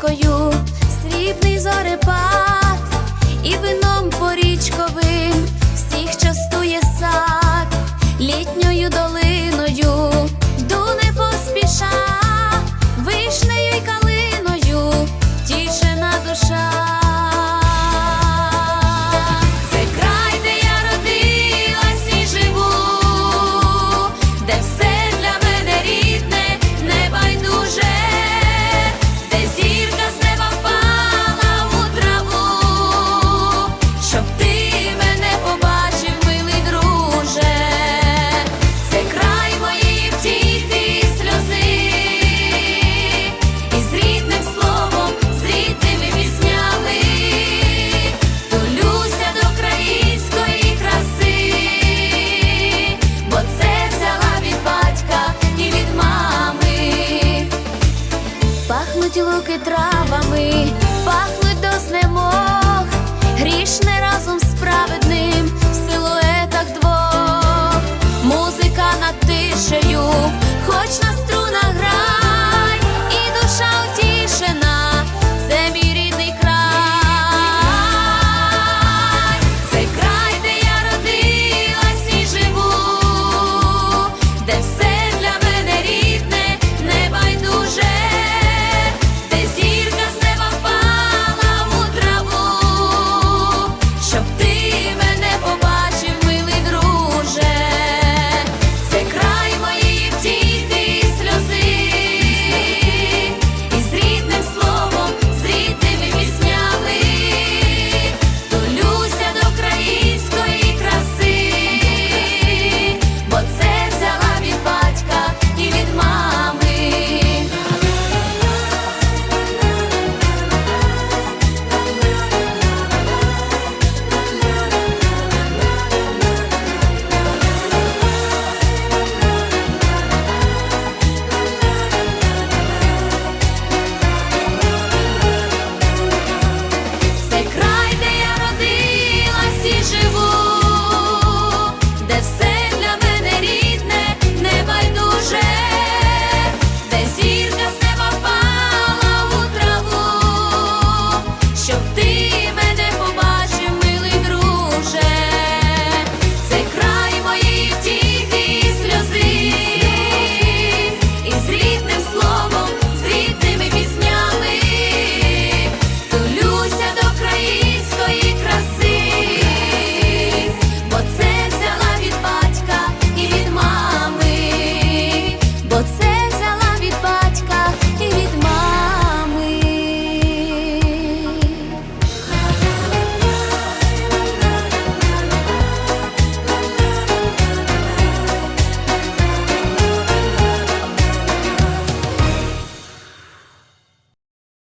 coyuntura. пахнуть луки травами, пахнуть до знемог, грішне разом справедливо.